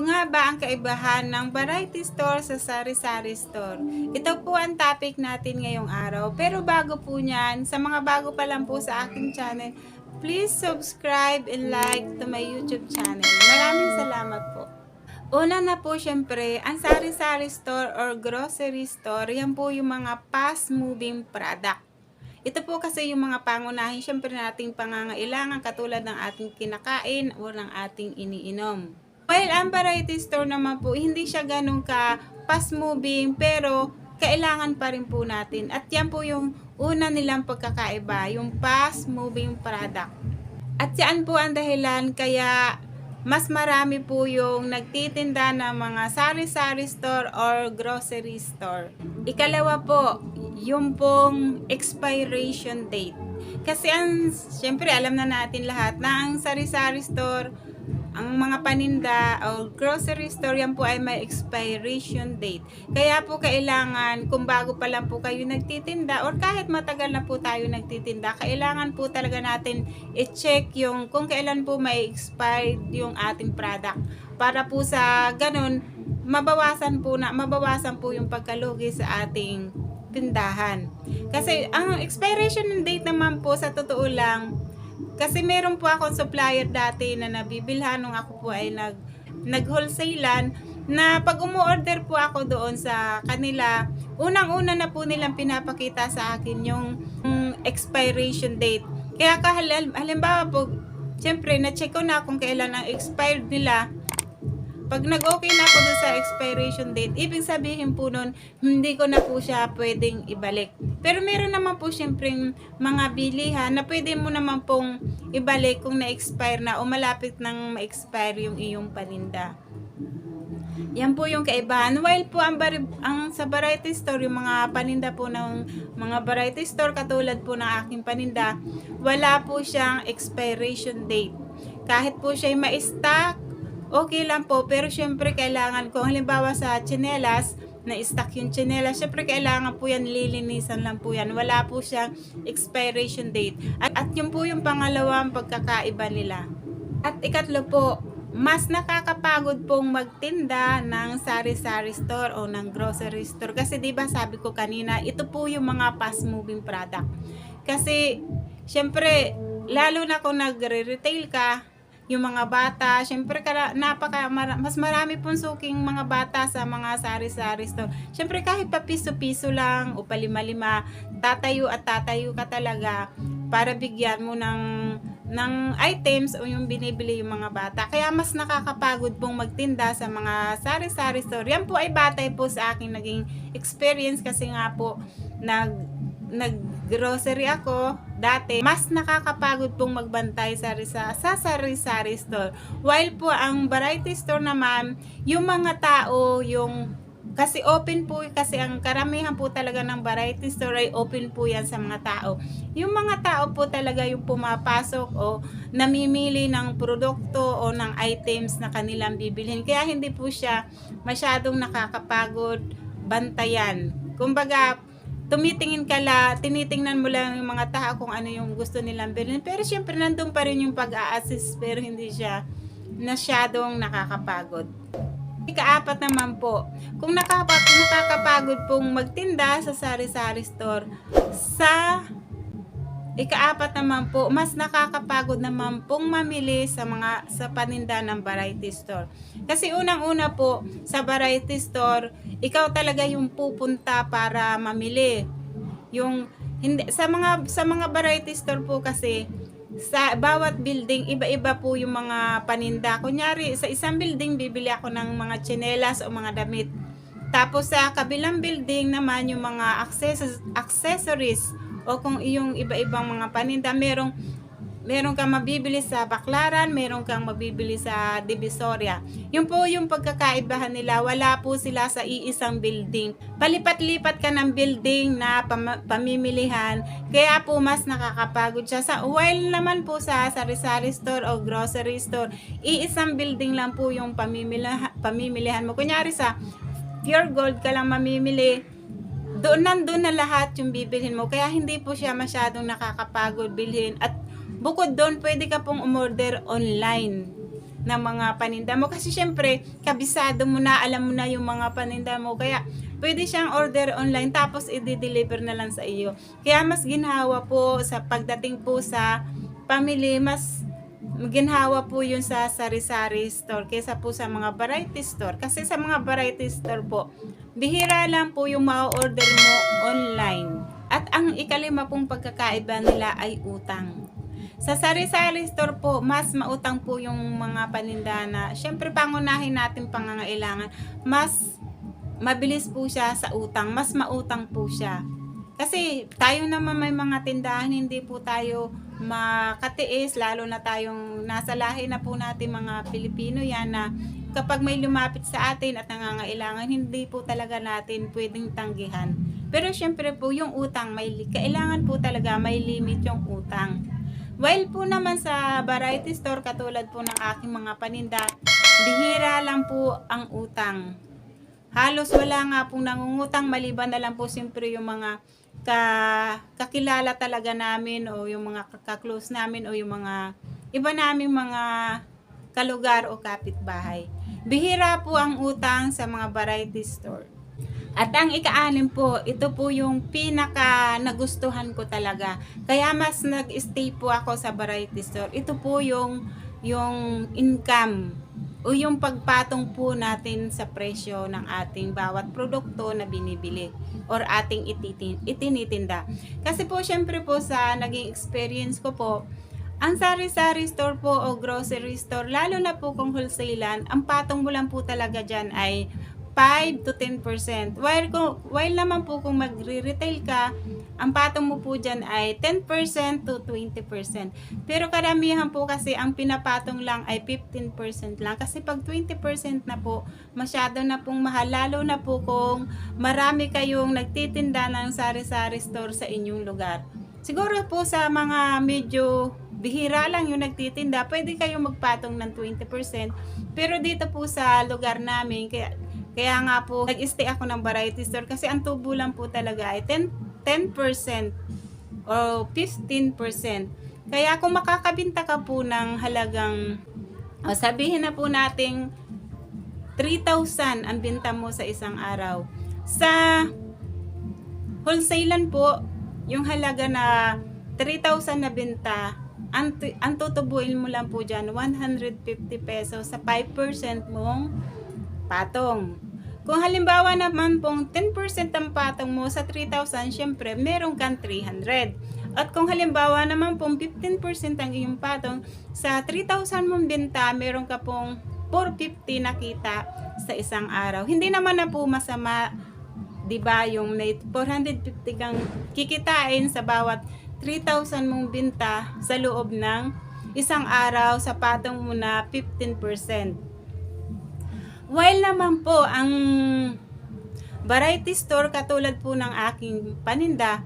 Ano nga ba ang kaibahan ng variety store sa sari-sari store? Ito po ang topic natin ngayong araw. Pero bago po niyan, sa mga bago pa lang po sa aking channel, please subscribe and like to my YouTube channel. Maraming salamat po. Una na po syempre, ang sari-sari store or grocery store, yan po yung mga fast-moving product. Ito po kasi yung mga pangunahin syempre nating pangangailangan katulad ng ating kinakain o ng ating iniinom. While ang variety store naman po, hindi siya ganun ka fast moving pero kailangan pa rin po natin. At yan po yung una nilang pagkakaiba, yung fast moving product. At yan po ang dahilan kaya mas marami po yung nagtitinda ng mga sari-sari store or grocery store. Ikalawa po, yung pong expiration date. Kasi ang, syempre alam na natin lahat na ang sari-sari store, ang mga paninda o grocery store yan po ay may expiration date. Kaya po kailangan kung bago pa lang po kayo nagtitinda or kahit matagal na po tayo nagtitinda, kailangan po talaga natin i-check yung kung kailan po may expired yung ating product. Para po sa ganun, mabawasan po na mabawasan po yung pagkalugi sa ating tindahan. Kasi ang expiration date naman po sa totoo lang kasi meron po akong supplier dati na nabibilhan nung ako po ay nag nag-wholesalan na pag umu-order po ako doon sa kanila, unang-una na po nilang pinapakita sa akin yung mm, expiration date. Kaya kahal, halimbawa po, syempre, na-check ko na kung kailan ang expired nila. Pag nag-okay na ako doon sa expiration date, ibig sabihin po nun, hindi ko na po siya pwedeng ibalik. Pero meron naman po syempre mga bilihan na pwede mo naman pong ibalik kung na-expire na o malapit nang ma-expire yung iyong paninda. Yan po yung kaibahan. While po ang, ang sa variety store, yung mga paninda po ng mga variety store katulad po ng aking paninda, wala po siyang expiration date. Kahit po siya ma-stock, okay lang po. Pero syempre kailangan kung halimbawa sa chinelas, na stock yung chinelas, syempre kailangan po yan lilinisan lang po yan. Wala po siyang expiration date. At, at yun po yung pangalawang pagkakaiba nila. At ikatlo po, mas nakakapagod pong magtinda ng sari-sari store o ng grocery store. Kasi 'di ba sabi ko kanina, ito po yung mga fast moving product. Kasi syempre, lalo na kung nagre-retail ka, yung mga bata, syempre kara, napaka mara, mas marami pong suking mga bata sa mga sari-sari store. Syempre kahit pa piso-piso lang o palima-lima, tatayo at tatayo ka talaga para bigyan mo ng ng items o yung binibili yung mga bata. Kaya mas nakakapagod pong magtinda sa mga sari-sari store. Yan po ay batay po sa aking naging experience kasi nga po nag nag-grocery ako dati, mas nakakapagod pong magbantay sa, sa, sa sari-sari store. While po ang variety store naman, yung mga tao, yung kasi open po, kasi ang karamihan po talaga ng variety store ay open po yan sa mga tao. Yung mga tao po talaga yung pumapasok o namimili ng produkto o ng items na kanilang bibilhin. Kaya hindi po siya masyadong nakakapagod bantayan. Kumbaga, tumitingin ka la, tinitingnan mo lang yung mga tao kung ano yung gusto nilang bilhin. Pero syempre nandun pa rin yung pag-a-assist pero hindi siya masyadong nakakapagod. Ikaapat naman po, kung nakapa- nakakapagod pong magtinda sa sari-sari store, sa ikaapat naman po, mas nakakapagod naman pong mamili sa mga sa paninda ng variety store. Kasi unang-una po, sa variety store, ikaw talaga yung pupunta para mamili. Yung hindi sa mga sa mga variety store po kasi sa bawat building, iba-iba po yung mga paninda. Kunyari, sa isang building, bibili ako ng mga tsinelas o mga damit. Tapos sa kabilang building naman, yung mga accessories, accessories o kung yung iba-ibang mga paninda, merong meron kang mabibili sa Baklaran, meron kang mabibili sa Divisoria. Yun po yung pagkakaibahan nila. Wala po sila sa iisang building. Palipat-lipat ka ng building na pam- pamimilihan. Kaya po mas nakakapagod siya. Sa, while naman po sa sari-sari store o grocery store, iisang building lang po yung pamimilihan, pamimilihan mo. Kunyari sa pure gold ka lang mamimili, doon nandun na lahat yung bibilhin mo. Kaya hindi po siya masyadong nakakapagod bilhin. At bukod doon, pwede ka pong umorder online. ng mga paninda mo. Kasi syempre, kabisado mo na, alam mo na yung mga paninda mo. Kaya, pwede siyang order online tapos i-deliver na lang sa iyo. Kaya mas ginhawa po sa pagdating po sa family, mas ginhawa po yun sa sari-sari store kaysa po sa mga variety store. Kasi sa mga variety store po, bihira lang po yung ma-order mo online. At ang ikalima pong pagkakaiba nila ay utang. Sa sari-sari store po, mas mautang po yung mga paninda na, syempre pangunahin natin pangangailangan, mas mabilis po siya sa utang, mas mautang po siya. Kasi tayo naman may mga tindahan, hindi po tayo makatiis, lalo na tayong nasa lahi na po natin mga Pilipino yan na kapag may lumapit sa atin at nangangailangan, hindi po talaga natin pwedeng tanggihan. Pero syempre po, yung utang, may, kailangan po talaga may limit yung utang. While po naman sa variety store, katulad po ng aking mga paninda, bihira lang po ang utang. Halos wala nga pong nangungutang maliban na lang po siyempre yung mga ka, kakilala talaga namin o yung mga kaklose namin o yung mga iba naming mga kalugar o kapitbahay. Bihira po ang utang sa mga variety store. At ang ikaanim po, ito po yung pinaka nagustuhan ko talaga. Kaya mas nag-stay po ako sa variety store. Ito po yung yung income o yung pagpatong po natin sa presyo ng ating bawat produkto na binibili or ating ititin, itinitinda. Kasi po syempre po sa naging experience ko po, ang sari-sari store po o grocery store, lalo na po kung wholesalan, ang patong mo lang po talaga dyan ay 5 to 10%. While, kung, while naman po kung magre-retail ka, ang patong mo po dyan ay 10% to 20%. Pero karamihan po kasi ang pinapatong lang ay 15% lang. Kasi pag 20% na po, masyado na pong mahal. Lalo na po kung marami kayong nagtitinda ng sari-sari store sa inyong lugar. Siguro po sa mga medyo bihira lang yung nagtitinda, pwede kayong magpatong ng 20%. Pero dito po sa lugar namin, kaya, kaya nga po, nag-stay ako ng variety store kasi ang tubo lang po talaga ay 10, 10% o 15%. Kaya kung makakabinta ka po ng halagang, o sabihin na po nating 3,000 ang binta mo sa isang araw. Sa wholesalan po, yung halaga na 3,000 na binta, ang, ang tutubuin mo lang po dyan, 150 pesos sa 5% mong patong. Kung halimbawa naman pong 10% ang patong mo sa 3,000, syempre meron kang 300. At kung halimbawa naman pong 15% ang iyong patong, sa 3,000 mong benta, meron ka pong 450 na kita sa isang araw. Hindi naman na po masama 'di ba yung may 450 kang kikitain sa bawat 3,000 mong binta sa loob ng isang araw sa patong mo na 15%. While naman po ang variety store katulad po ng aking paninda,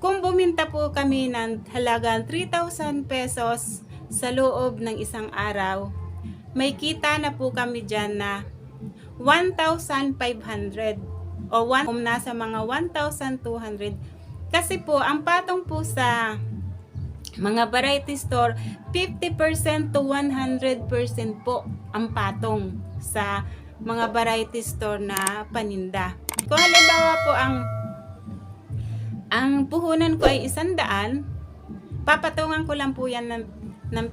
kung buminta po kami ng halagang 3,000 pesos sa loob ng isang araw, may kita na po kami dyan na 1,500 o one, kung nasa mga 1,200. Kasi po, ang patong po sa mga variety store, 50% to 100% po ang patong sa mga variety store na paninda. Kung halimbawa po ang ang puhunan ko ay isandaan, papatungan ko lang po yan ng, ng,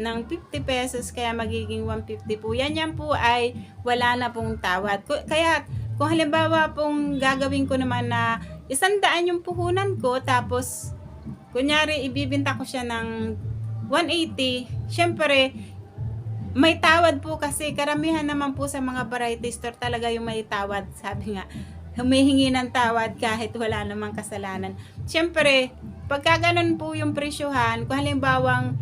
ng 50 pesos kaya magiging 150 po. Yan yan po ay wala na pong tawad. Kaya kung halimbawa pong gagawin ko naman na isandaan yung puhunan ko tapos kunyari ibibinta ko siya ng 180, syempre may tawad po kasi karamihan naman po sa mga variety store talaga yung may tawad. Sabi nga, humihingi ng tawad kahit wala namang kasalanan. Siyempre, pagka ganun po yung presyohan, kung halimbawang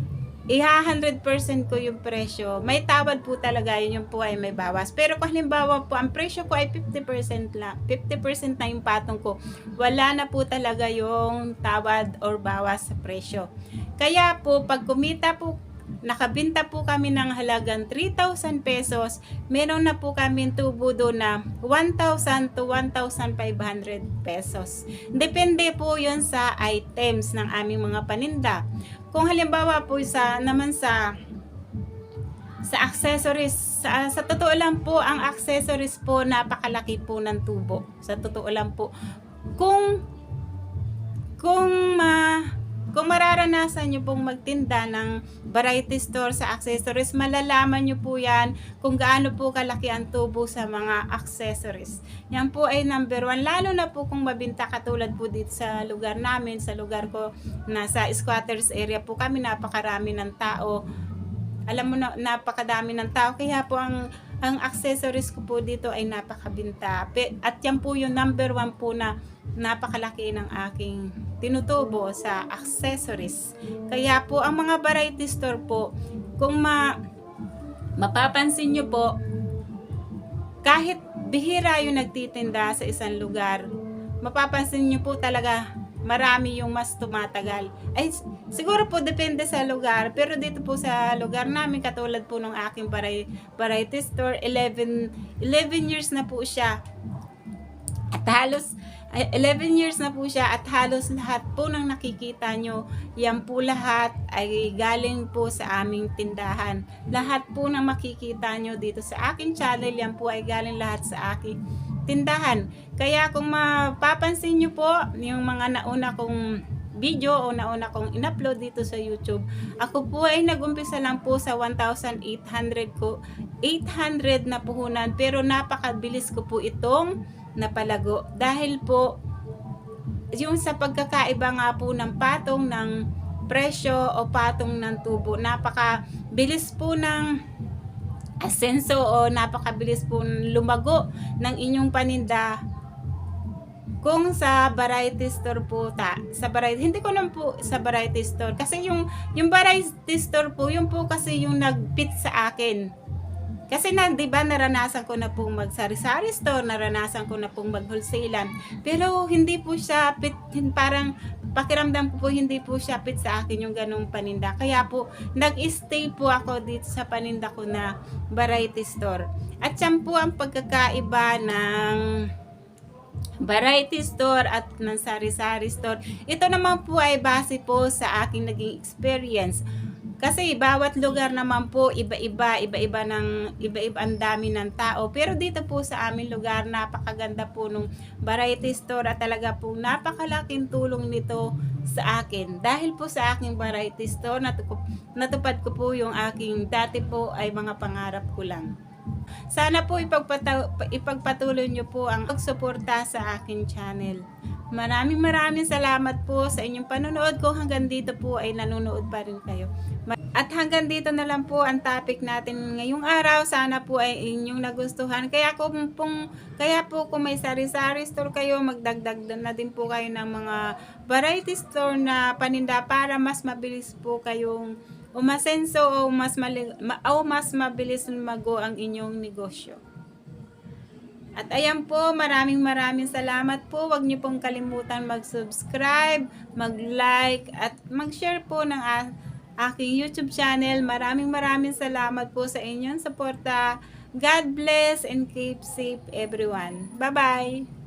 iha 100% ko yung presyo, may tawad po talaga yun yung po ay may bawas. Pero kung halimbawa po, ang presyo ko ay 50% lang, 50% na yung patong ko, wala na po talaga yung tawad or bawas sa presyo. Kaya po, pag kumita po nakabinta po kami ng halagang 3,000 pesos, meron na po kami tubo doon na 1,000 to 1,500 pesos. Depende po yon sa items ng aming mga paninda. Kung halimbawa po sa naman sa sa accessories. Sa, sa totoo lang po, ang accessories po, napakalaki po ng tubo. Sa totoo lang po. Kung, kung ma, kung mararanasan nyo pong magtinda ng variety store sa accessories, malalaman nyo po yan kung gaano po kalaki ang tubo sa mga accessories. Yan po ay number one. Lalo na po kung mabinta katulad po dito sa lugar namin, sa lugar ko, nasa squatters area po kami, napakarami ng tao alam mo na napakadami ng tao kaya po ang ang accessories ko po dito ay napakabinta at yan po yung number one po na napakalaki ng aking tinutubo sa accessories kaya po ang mga variety store po kung ma mapapansin nyo po kahit bihira yung nagtitinda sa isang lugar mapapansin nyo po talaga marami yung mas tumatagal. Ay, siguro po depende sa lugar. Pero dito po sa lugar namin, katulad po ng aking vari- variety store, 11, 11 years na po siya. At halos, ay, 11 years na po siya at halos lahat po ng nakikita nyo, yan po lahat ay galing po sa aming tindahan. Lahat po ng makikita nyo dito sa aking channel, yan po ay galing lahat sa aking tindahan. Kaya kung mapapansin nyo po, yung mga nauna kong video o nauna kong in-upload dito sa YouTube, ako po ay nag-umpisa lang po sa 1,800 ko, 800 na puhunan, pero napakabilis ko po itong napalago. Dahil po, yung sa pagkakaiba nga po ng patong ng presyo o patong ng tubo, napakabilis po ng asenso o napakabilis po lumago ng inyong paninda kung sa variety store po ta sa variety hindi ko naman po sa variety store kasi yung yung variety store po yung po kasi yung nagpit sa akin kasi na, di ba, naranasan ko na pong mag-sari-sari store, naranasan ko na pong mag-wholesalan. Pero hindi po siya hin- parang pakiramdam ko po hindi po siya fit sa akin yung ganong paninda. Kaya po, nag-stay po ako dito sa paninda ko na variety store. At yan po ang pagkakaiba ng variety store at ng sari-sari store. Ito naman po ay base po sa aking naging experience. Kasi bawat lugar naman po iba-iba, iba-iba ng iba-iba ang dami ng tao. Pero dito po sa aming lugar napakaganda po nung variety store at talaga po napakalaking tulong nito sa akin. Dahil po sa aking variety store natup- natupad ko po yung aking dati po ay mga pangarap ko lang. Sana po ipagpatuloy nyo po ang pagsuporta sa aking channel. Maraming maraming salamat po sa inyong panonood ko. Hanggang dito po ay nanonood pa rin kayo. At hanggang dito na lang po ang topic natin ngayong araw. Sana po ay inyong nagustuhan. Kaya kung pong, kaya po kung may sari-sari store kayo, magdagdag na din po kayo ng mga variety store na paninda para mas mabilis po kayong umasenso o mas, mali- ma- o mas mabilis lumago ang inyong negosyo. At ayan po, maraming maraming salamat po. Huwag niyo pong kalimutan mag-subscribe, mag-like, at mag-share po ng aking YouTube channel. Maraming maraming salamat po sa inyong suporta. God bless and keep safe everyone. Bye-bye!